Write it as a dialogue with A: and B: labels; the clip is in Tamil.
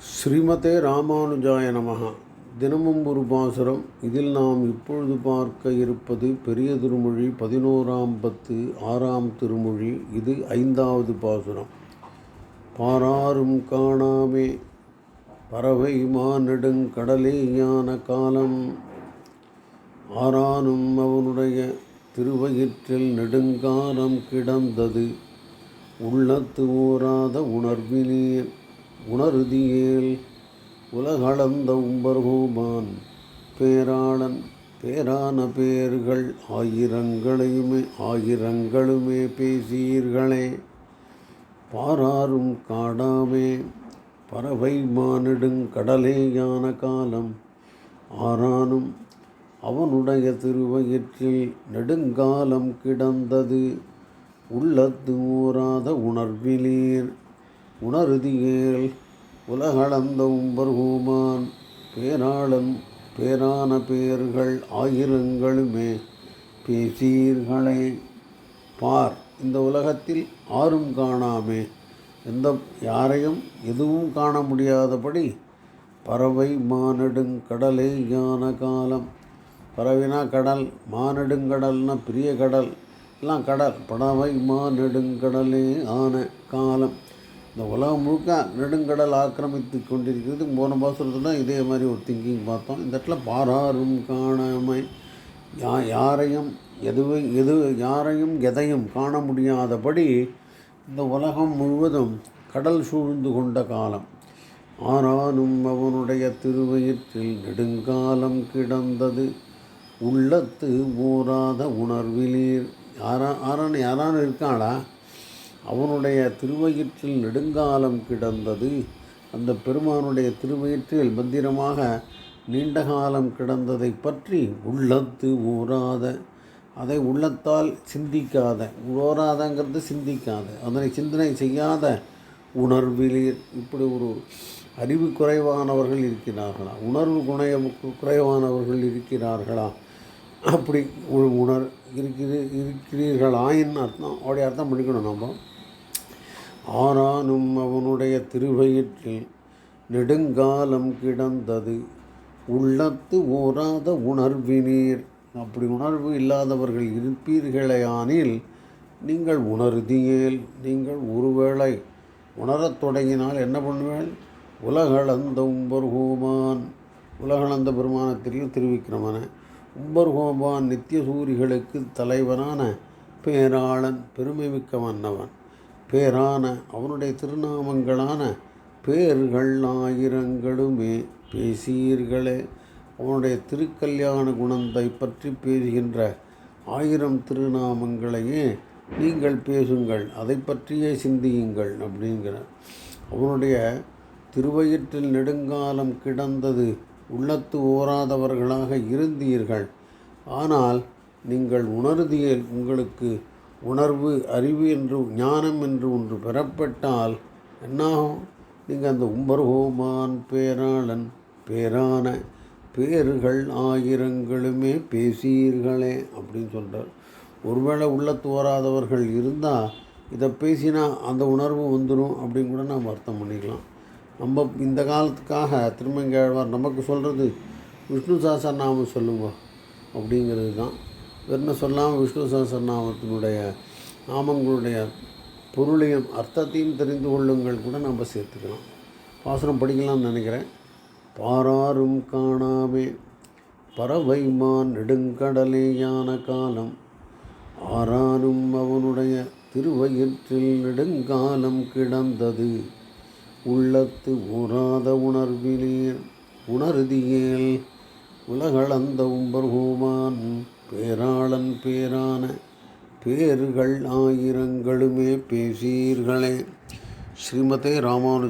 A: ஸ்ரீமதே ராமானுஜாய நமகா தினமும் ஒரு பாசுரம். இதில் நாம் இப்பொழுது பார்க்க இருப்பது பெரிய திருமொழி பதினோராம் பத்து ஆறாம் திருமொழி. இது ஐந்தாவது பாசுரம். பாராரும் காணாமே. பறவை மானெடுங்கடலே ஞான காலம். ஆறானும் அவனுடைய திருவயிற்றில் நெடுங்காலம் கிடந்தது. உள்ளத்து ஓராத உணர்வினேன் உணருதியேல் உலகளந்த உம்பர்கோமான் பேராளன் பேரான பேர்கள் ஆயிரங்களையுமே ஆயிரங்களுமே பேசீர்களே. பாராரும் காடாமே பறவை மானிடுங்கடலே கடலேயான காலம். ஆரானும் அவனுடைய திருவயிற்றில் நெடுங்காலம் கிடந்தது. உள்ளத்து ஊராத உணர்விலீர் உணருதியேல் உலகளந்த உம்பர்கூமான் பேராளன் பேரான பேர்கள் ஆயிரங்களுமே பேசீர்களே. பார் இந்த உலகத்தில் ஆறும் காணாமே. எந்த யாரையும் எதுவும் காண முடியாதபடி பறவை மானெடுங்கடலே ஞான காலம். பறவைனா கடல் மானெடுங்கடல்னா பெரிய கடல். எல்லாம் கடல் பறவை மானெடுங்கடலே ஆன காலம். இந்த உலகம் முழுக்க நெடுங்கடல் ஆக்கிரமித்து கொண்டிருக்கிறது. போன பாசுரத்தில் இதே மாதிரி ஒரு திங்கிங் பார்த்தோம். இந்த இடத்துல பாராரும் காணாமை. யா யாரையும் எதுவும் எது யாரையும் எதையும் காண முடியாதபடி இந்த உலகம் முழுவதும் கடல் சூழ்ந்து கொண்ட காலம். ஆனாலும் அவனுடைய திருவயிற்றில் நெடுங்காலம் கிடந்தது. உள்ளத்து ஊராத உணர்விலீர். யாரா ஆரான் யாரான இருக்காளா? அவனுடைய திருவயிற்றில் நெடுங்காலம் கிடந்தது. அந்த பெருமானுடைய திருவயிற்றில் பத்திரமாக நீண்ட காலம் கிடந்ததை பற்றி உள்ளத்து ஊராத அதை உள்ளத்தால் சிந்திக்காத ஓராதங்கிறது சிந்திக்காத அதனை சிந்தனை செய்யாத உணர்விலீர். இப்படி ஒரு அறிவு குறைவானவர்கள் இருக்கிறார்களா? உணர்வு குணைய குறைவானவர்கள் இருக்கிறார்களா? அப்படி ஒரு உணர் இருக்கிற இருக்கிறீர்களாயின்னு அர்த்தம் அப்படி அர்த்தம் பண்ணிக்கணும் நம்ம. ஆரானும் அவனுடைய திருவயிற்றில் நெடுங்காலம் கிடந்தது. உள்ளத்து ஓராத உணர்வினீர். அப்படி உணர்வு இல்லாதவர்கள் இருப்பீர்களேயானில் நீங்கள் உணர்தியேல் நீங்கள் ஒருவேளை உணரத் தொடங்கினால் என்ன பண்ணுவேன்? உலகளந்த உம்பர்கோமான் உலகளந்த பெருமானத்திற்கு திருவிக்கிரமன. உம்பர்கோமான் நித்திய சூரிகளுக்கு தலைவனான பேராளன் பெருமை மிக்க மன்னவன் பேரான அவனுடைய திருநாமங்களான பேர்கள் ஆயிரங்களுமே பேசீர்களே. அவனுடைய திருக்கல்யாண குணத்தை பற்றி பேசுகின்ற ஆயிரம் திருநாமங்களையே நீங்கள் பேசுங்கள் அதை பற்றியே சிந்தியுங்கள் அப்படிங்கிற அவனுடைய திருவயிற்றில் நெடுங்காலம் கிடந்தது உள்ளத்து ஓராதவர்களாக இருந்தீர்கள். ஆனால் நீங்கள் உணர்தியல் உங்களுக்கு உணர்வு அறிவு என்று ஞானம் என்று ஒன்று பெறப்பட்டால் என்னாகும்? நீங்கள் அந்த உம்பர்ஹோமான் பேராளன் பேரான பேர்கள் ஆயிரங்களுமே பேசீர்களே அப்படின்னு சொல்கிறார் ஒருவேளை உள்ளத்து வராதவர்கள் இருந்தால் இதை பேசினா அந்த உணர்வு வந்துடும் அப்படின்னு கூட நாம் அர்த்தம் பண்ணிக்கலாம். நம்ம இந்த காலத்துக்காக திருமங்கேழ்வார் நமக்கு சொல்கிறது விஷ்ணு சாசநாமம் சொல்லுங்க அப்படிங்கிறது தான். வெறும் சொல்லாமல் விஷ்ணு சஹஸ்ரநாமத்தினுடைய நாமங்களுடைய பொருளையும் அர்த்தத்தையும் தெரிந்து கொள்ளுங்கள் கூட நம்ம சேர்த்துக்கலாம். பாசுரம் படிக்கலாம்னு நினைக்கிறேன். பாராரும் காணாமே. பறவைமான் நெடுங்கடலேயான காலம். ஆரானும் அவனுடைய திருவயிற்றில் நெடுங்காலம் கிடந்தது. உள்ளத்து ஊராத உணர்வினீர் உணர்தியேல் உலகளந்த உம்பர்கோமான் பேரா பேர்கள் ஆயிரங்களுமே பேசீர்களே. ஸ்ரீமதே ராமானு